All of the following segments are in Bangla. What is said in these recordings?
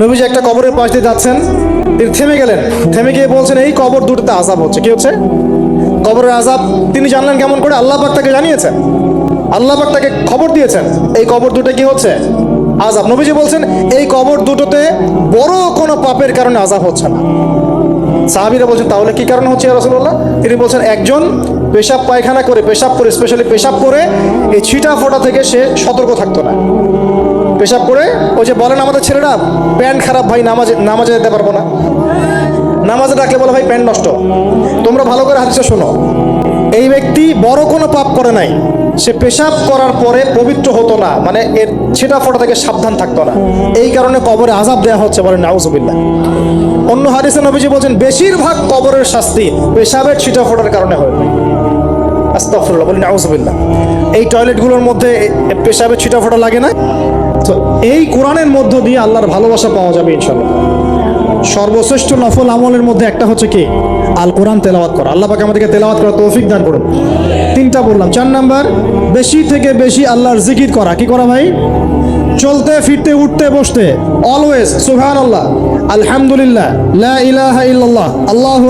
নবীজি একটা কবরের পাশ দিয়ে যাচ্ছেন। তিনি থেমে গেলেন। থেমে গিয়ে বলছেন, এই কবর দুটোতে আজাব হচ্ছে। কি হচ্ছে? কবরের আজাব তিনি জানলেন কেমন করে আল্লাহ পাক তাকে জানিয়েছেন। আল্লাহ পাক তাকে খবর দিয়েছেন। এই কবর দুটো কি হচ্ছে? আজাব নবীজি বলছেন, এই কবর দুটোতে বড় কোনো পাপের কারণে আজাব হচ্ছে না। সাহাবিরা বলছেন, তাহলে কি কারণ হচ্ছে রসুল্লাহ তিনি বলছেন, একজন পেশাব পায়খানা করে, পেশাব করে স্পেশালি পেশাব করে এই ছিটা ফোটা থেকে সে সতর্ক থাকতো না। পেশাব করে, ওই যে বলেন আমাদের ছেলেরা, প্যান্ট খারাপ ভাই, নামাজে নামাজে যেতে পারব না। নামাজে ডাকলে বলে, ভাই, প্যান্ট নষ্ট। তোমরা ভালো করে হাদিসে শোনো। এই ব্যক্তি বড় কোনো পাপ করে নাই। সে পেশাব করার পরে পবিত্র হতো না। মানে এর ছিটা ফোটা থেকে সাবধান থাকতো না। এই কারণে কবরে আজাব দেওয়া হচ্ছে বলে নাউজুবিল্লাহ। অন্য হাদিসে নবীজি বলছেন, বেশিরভাগ কবরের শাস্তি পেশাবের ছিটা ফোটার কারণে হয় আস্তাগফিরুল্লাহ, বলি, নাউজুবিল্লাহ। এই টয়লেটগুলোর মধ্যে পেশাবের ছিটা ফোটা লাগে না? তো এই কোরআনের মধ্য দিয়ে আল্লাহর ভালোবাসা পাওয়া যাবে ইনশাল্লাহ সর্বশ্রেষ্ঠ নফল আমলের মধ্যে একটা হচ্ছে কি? আল কোরআন তেলাওয়াত করা। আল্লাহ পাকে আমাদেরকে তেলাওয়াত করা তৌফিক দান করুন। তিনটা বললাম। চার নাম্বার, বেশি থেকে বেশি আল্লাহর জিকির করা। কি করা ভাই? চলতে, ফিরতে, উঠতে, বসতে। অলওয়েজ সুহান আল্লাহ আলহামদুলিল্লাহ। লা ইলাহা ইল্লাল্লাহ। আল্লাহু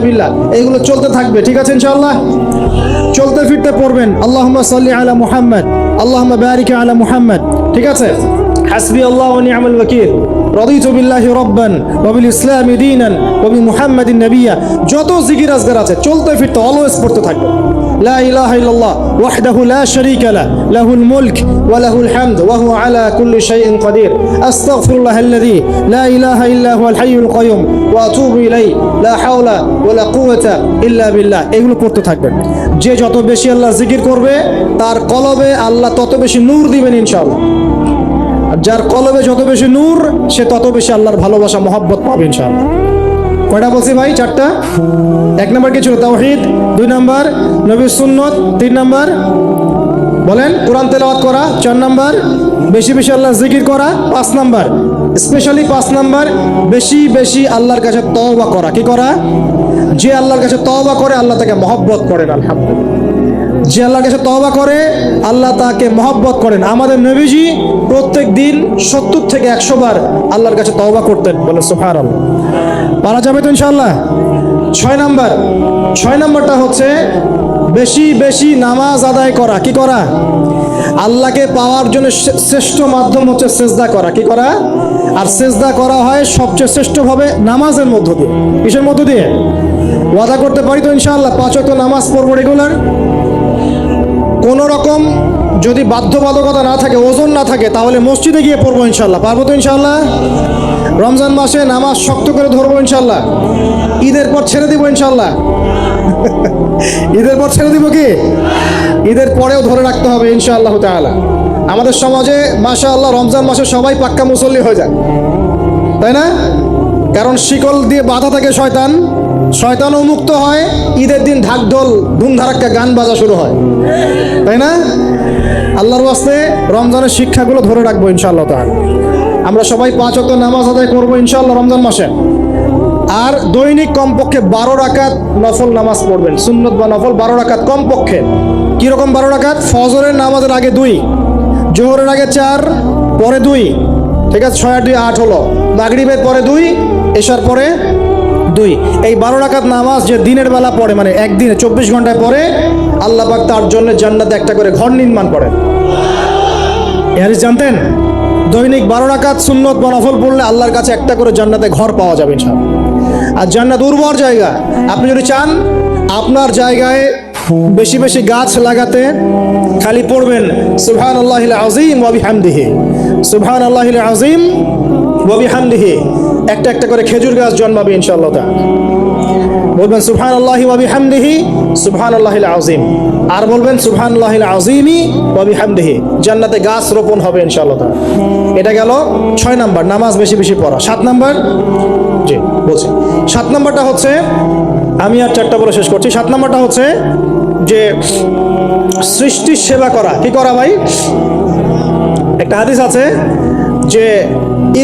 বিল্লাহ। এইগুলো চলতে থাকবে, ঠিক আছে ইনশাআল্লাহ? চলতে, ফিরতে পড়বেন। আল্লাহুম্মা সাল্লি আলা মুহাম্মদ। আল্লাহুম্মা বারিক আলা মুহাম্মদ। ঠিক আছে? হাসবি আল্লাহ নিয়ামুল ওয়াকিল। রদিত বিল্লাহি রব্বান ওয়াবিল ইসলাম দীনান ওয়াবি মুহাম্মাদিন নবিয়া। যত জিকির আজগার আছে, চলতে ফিরতে অলওয়েজ পড়তে থাকবে। লা ইলাহা ইল্লাল্লাহ, ওয়াহদাহু লা শারীকা লা, লাহুল মুলক ওয়া লাহুল হামদ ওয়া হুয়া আলা কুল্লি শাইইন কাদির। আস্তাগফিরুল্লাহ আল্লাযী লা ইলাহা ইল্লা হুয়াল হাইয়ুল কাইয়ুম ওয়া আতুবু ইলাইহি, লা হাওলা ওয়া লা কুওয়াতা ইল্লা বিল্লাহ। এগুলো পড়তে থাকবেন যে যত বেশি আল্লাহ জিকির করবে, তার কলবে আল্লাহ তত বেশি নূর দিবেন ইনশাআল্লাহ। যার কলবে যত বেশি নূর, সে তত বেশি আল্লাহর ভালোবাসা, মহব্বত পাবে ইনশাআল্লাহ। কয়টা বলছি ভাই? চারটা? এক নম্বর কি ছিল? তাওহিদ। দুই নম্বর নবী সুন্নত। তিন নম্বর, বলেন, কোরআন তেলাওয়াত করা। চার নম্বর, বেশি বেশি আল্লাহ জিকির করা। পাঁচ নম্বর স্পেশালি পাঁচ নম্বর, বেশি বেশি আল্লাহর কাছে তওবা করা। কি করা? যে আল্লাহর কাছে তওবা করে, আল্লাহ তাকে মহব্বত করেন, আলহামদুলিল্লাহ। যে আল্লাহর কাছে তওবা করে, আল্লাহ তাকে মহব্বত করেন। আমাদের নবীজি প্রত্যেক দিন সত্তর থেকে একশো বার আল্লাহর কাছে তওবা করতেন। বলে সুফার পারা যাবে তো ইনশাল্লাহ ছয় নাম্বার। ছয় নাম্বারটা হচ্ছে বেশি বেশি নামাজ আদায় করা। কি করা? আল্লাহকে পাওয়ার জন্য শ্রেষ্ঠ মাধ্যম হচ্ছে সেজদা করা। কি করা? আর সেজদা করা হয় সবচেয়ে শ্রেষ্ঠভাবে নামাজের মধ্য দিয়ে। কিসের মধ্য দিয়ে? ওয়াদা করতে পারি তো ইনশাআল্লাহ? পাঁচ ওয়াক্ত নামাজ পড়ব রেগুলার। কোনো রকম যদি বাধ্যবাধকতা না থাকে, ওজন না থাকে, তাহলে মসজিদে গিয়ে পড়ব ইনশাল্লাহ পারব তো ইনশাল্লাহ রমজান মাসে নামাজ শক্ত করে ধরবো ইনশাল্লাহ ঈদের পর ছেড়ে দিব ইনশাল্লাহ ঈদের পর ছেড়ে দিব কি? ঈদের পরেও ধরে রাখতে হবে ইনশাআল্লাহ তাআলা। আমাদের সমাজে মাশা আল্লাহ রমজান মাসে সবাই পাক্কা মুসল্লি হয়ে যায়। তাই না? কারণ শিকল দিয়ে বাধা থাকে শয়তান। শয়তানও মুক্ত হয়, ঈদের দিন ঢাকঢোল, ধুমধারাক্কা গান বাজা শুরু হয়। তাই না? আল্লাহর ওয়াস্তে রমজানের শিক্ষাগুলো ধরে রাখব ইনশাআল্লাহ তাহলে আমরা সবাই পাঁচ অক্ট নামাজ আদায় করব ইনশাআল্লাহ রমজান মাসে। আর দৈনিক কমপক্ষে বারো রাকাত নফল নামাজ পড়বেন। সুন্নত বা নফল বারো রাকাত কমপক্ষে। কীরকম বারো রাকাত? ফজরের নামাজের আগে দুই, জোহরের আগে চার, পরে দুই। ঠিক আছে? ছয় দুই আট হলো। মাগরিবের পরে দুই এসার পরে দুই, এই বারো রাকাত নামাজ যে দিনের বেলা পড়ে মানে একদিনে চব্বিশ ঘন্টায় পরে আল্লাহ পাক তার জন্য জান্নাতে একটা করে ঘর নির্মাণ করেন। এর জানতেন? দৈনিক বারো রাকাত সুন্নত বা নফল পড়লে আল্লাহর কাছে একটা করে জান্নাতে ঘর পাওয়া যাবে ইনশাআল্লাহ। আর জান্নাত উর্বর জায়গা, আপনি যদি চান, আপনার জায়গায় বেশি বেশি গাছ লাগাতে, খালি পড়বেন সুবহান আল্লাহ আজিম ওয়াবি হামদিহি সুবহান আল্লাহ আজিম ওয়াবি হামদিহি একটা একটা করে খেজুর গাছ জন্মাবে ইনশাআল্লাহ বলবেন সুবহান আল্লাহি ওয়াবি হামদিহি সুবহান আজিম আর বলবেন সুবহান আল্লাহিল আজিমি ওয়াবি হামদিহি জান্নাতে গাছ রোপণ হবে ইনশাআল্লাহ এটা গেল ছয় নাম্বার, নামাজ বেশি বেশি পড়া। সাত নাম্বার, জি, বলছি। সাত নাম্বারটা হচ্ছে, আমি আর চারটা বলে শেষ করছি। সাত নাম্বারটা হচ্ছে যে সৃষ্টির সেবা করা। কি করা ভাই? একটা হাদিস আছে যে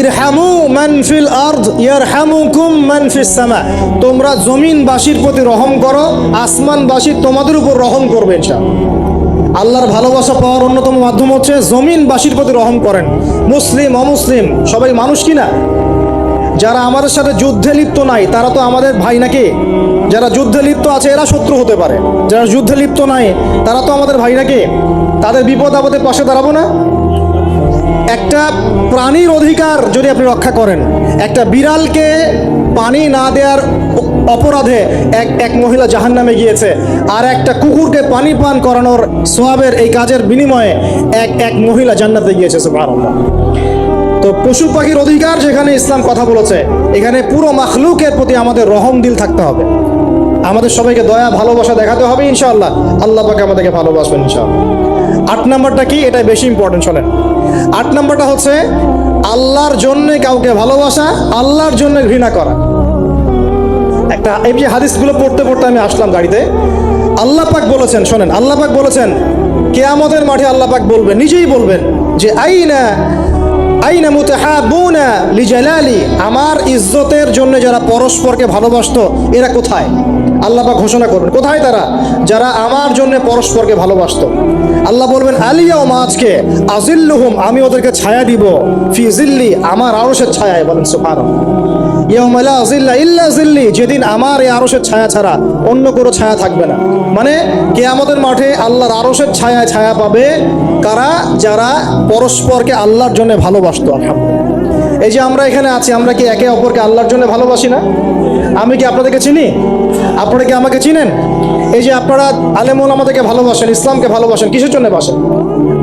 ইরহামু মান ফিল ইয়ারহামুকুম মান ফিস সামা। তোমরা জমিনবাসীর প্রতি রহম করো, আসমানবাসী তোমাদের উপর রহম করবে আল্লাহর ভালোবাসা পাওয়ার অন্যতম মাধ্যম হচ্ছে জমিনবাসীর প্রতি রহম করেন। মুসলিম, অমুসলিম, সবাই মানুষ কিনা? যারা আমাদের সাথে যুদ্ধে লিপ্ত নাই, তারা তো আমাদের ভাই নাকি? যারা যুদ্ধে লিপ্ত আছে, এরা শত্রু হতে পারে। যারা যুদ্ধে লিপ্ত নাই, তারা তো আমাদের ভাই নাকি? তাদের বিপদ আপদে পাশে দাঁড়াবো না? একটা প্রাণীর অধিকার যদি আপনি রক্ষা করেন, একটা বিড়ালকে পানি না দেওয়ার অপরাধে এক এক মহিলা জাহান নামে গিয়েছে, আর একটা কুকুরকে পানি পান করানোর সোয়াবের এই কাজের বিনিময়ে এক এক মহিলা জান্নাতে গিয়েছে, সুবহানাল্লাহ। তো পশু পাখির অধিকার যেখানে ইসলাম কথা বলেছে, এখানে পুরো মাখলুকের প্রতি আমাদের রহম দিল থাকতে হবে। আমাদের সবাইকে দয়া, ভালোবাসা দেখাতে হবে, ইনশাআল্লাহ। আল্লাহ পাকে আমাদেরকে ভালোবাসবেন, ইনশাআল্লাহ। আট নাম্বারটা কি? এটাই বেশি ইম্পর্টেন্ট শোনেন। আট নম্বরটা হচ্ছে, আল্লাহর জন্য কাউকে ভালোবাসা, আল্লাহর জন্য ঘৃণা করা। একটা এই যে হাদিসগুলো পড়তে পড়তে আমি আসলাম গাড়িতে। আল্লাহ পাক বলেছেন, শোনেন, আল্লাহ পাক বলেছেন, কেয়ামতের মাঠে আল্লাহ পাক বলবেন নিজেই বলবেন যে, আইনা আইনা মুতাহাবুনা লিজালালি, আমার ইজ্জতের জন্য যারা পরস্পরকে ভালোবাসত, এরা কোথায়? আল্লাহ পাক ঘোষণা করবেন। কোথায় তারা? যারা আমার জন্য পরস্পরকে ভালোবাসতো। আল্লাহ বলবেন আলিয়া ও মাছকে আজিল্লুহুম, আমি ওদেরকে ছায়া দিব। ফি জিল্লি, আমার আরশের ছায়ায়। বলেন, সুবহানাল্লাহ। ইয়াউমা লা জিল্লা যেদিন আমার এই আরশের ছায়া ছাড়া অন্য কোনো ছায়া থাকবে না। মানে কে আমাদের মাঠে আল্লাহর আরশের ছায়া ছায়া পাবে কারা? যারা পরস্পরকে আল্লাহর জন্য ভালোবাসতো এই যে আমরা এখানে আছি, আমরা কি একে অপরকে আল্লাহর জন্য ভালোবাসি না? আমি কি আপনাদেরকে চিনি? আপনারা কি আমাকে চিনেন? এই যে আপনারা আলেমুল আমাদেরকে ভালোবাসেন, ইসলামকে ভালোবাসেন, কিসের জন্য বাসেন?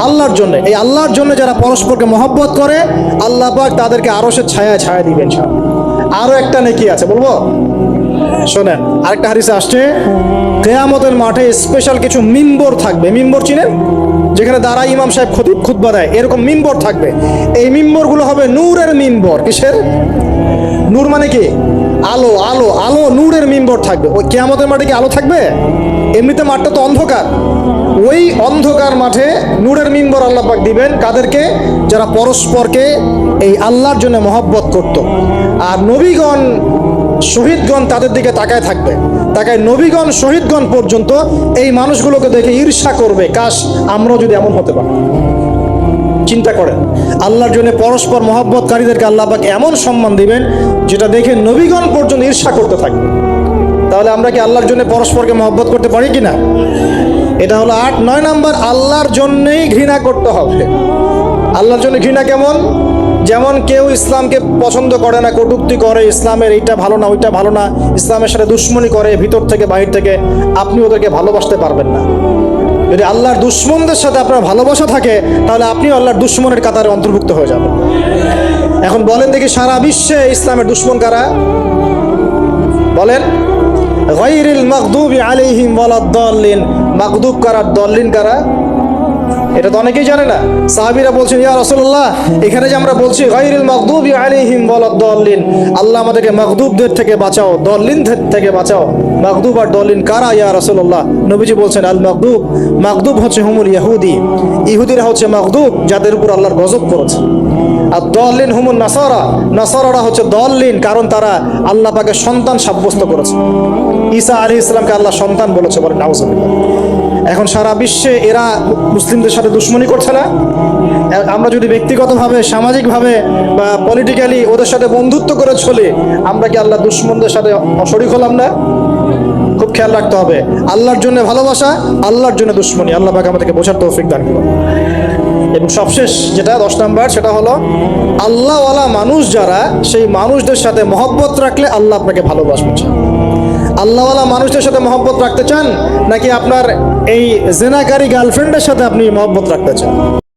আল্লাহর জন্য। এই আল্লাহর জন্য যারা পরস্পরকে মহব্বত করে, আল্লাহ পাক তাদেরকে আরশের ছায়া ছায়া দিবেন, ইনশাআল্লাহ। আরও একটা নেকি আছে, বলব? শোনেন, আরেকটা হাদিসে আসছে, কেয়ামতের মাঠে স্পেশাল কিছু মিম্বর থাকবে। মিম্বর চিনেন? যেখানে দ্বারা ইমাম সাহেব খতিব খুতবা দেয়। এরকম মিম্বর থাকবে। এই মিম্বরগুলো হবে নূরের মিম্বর। কিসের? নূর মানে কি? আলো আলো আলো নূরের মিম্বর থাকবে। ওই কেয়ামতের মাঠে কি আলো থাকবে? এমনিতে মাঠটা তো অন্ধকার। ওই অন্ধকার মাঠে নূরের মিম্বর আল্লাহ পাক দিবেন। কাদেরকে? যারা পরস্পরকে এই আল্লাহর জন্য মহব্বত করত। আর নবীগণ, শহীদগণ তাদের দিকে তাকায় থাকবে। তাকায় নবীগণ, শহীদগণ পর্যন্ত এই মানুষগুলোকে দেখে ঈর্ষা করবে, কাশ, আমরাও যদি এমন হতে পারি। চিন্তা করেন। আল্লাহর জন্য পরস্পর মহব্বতকারীদেরকে আল্লাহ পাক এমন সম্মান দিবেন, যেটা দেখে নবীগণ পর্যন্ত ঈর্ষা করতে থাকবে। তাহলে আমরা কি আল্লাহর জন্য পরস্পরকে মহব্বত করতে পারি কি না এটা হলো আট, নয় নাম্বার, আল্লাহর জন্যেই ঘৃণা করতে হবে। আল্লাহর জন্য ঘৃণা কেমন? যেমন কেউ ইসলামকে পছন্দ করে না, কটুক্তি করে, ইসলামের এইটা ভালো না, ওইটা ভালো না, ইসলামের সাথে দুশ্মনী করে, ভিতর থেকে, বাহির থেকে, আপনি ওদেরকে ভালোবাসতে পারবেন না। যদি আল্লাহর দুশ্মনদের সাথে আপনার ভালোবাসা থাকে, তাহলে আপনি আল্লাহর দুশ্মনের কাতারে অন্তর্ভুক্ত হয়ে যাবেন। এখন বলেন দেখি সারা বিশ্বে ইসলামের দুশ্মন কারা? বলেন ওয়ালাদ-দাল্লিন। মাকদুব কারা? দল্লিন কারা? এটা তো অনেকেই জানে না। সাহাবীরা বলছেন, ইয়া রাসূলুল্লাহ, এখানে যে আমরা বলছি, গায়রিল মাগদুবি আলাইহিম ওয়ালাদ-দাল্লিন আল্লাহ আমাদেরকে মাগদুবদের থেকে বাঁচাও দল্লিনদের থেকে বাঁচাও। মাগদুব আর দল্লিন কারা, ইয়া রাসূলুল্লাহ? নবীজি বলছেন, আল মাগদুব মাগদুব হচ্ছে হুমুল ইহুদি ইহুদিরা হচ্ছে মাগদুব, যাদের উপর আল্লাহর গজব করেছে। আর দলিন হুমুন নাসারা, নাসারারা হচ্ছে দলিন কারণ তারা আল্লাহ পাকে সন্তান সাব্যস্ত করেছে। ঈসা আলী ইসলামকে আল্লাহ সন্তান বলেছে বলে নাউজুবিল্লাহ। এখন সারা বিশ্বে এরা মুসলিমদের সাথে দুশ্মনী করছে না। আমরা যদি ব্যক্তিগতভাবে, সামাজিকভাবে বা পলিটিক্যালি ওদের সাথে বন্ধুত্ব করে চলে, আমরা কি আল্লাহ দুশ্মনদের সাথে অশরিক হলাম না? খুব খেয়াল রাখতে হবে। আল্লাহর জন্য ভালোবাসা, আল্লাহর জন্য দুশ্মনী। আল্লাহ পাকে আমাদেরকে বোঝার তৌফিক দান করুন। এবং সবশেষ যেটা, দশ নাম্বার, সেটা হলো, আল্লাহওয়ালা মানুষ যারা, সেই মানুষদের সাথে মহব্বত রাখলে আল্লাহ আপনাকে ভালোবাসবে। আল্লাহওয়ালা মানুষের সাথে মহব্বত রাখতে চান নাকি আপনার এই জেনাকারী গার্লফ্রেন্ডের সাথে আপনি মহব্বত রাখতে চান?